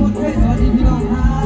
มนเทศสวัสดีพี่น้องครับ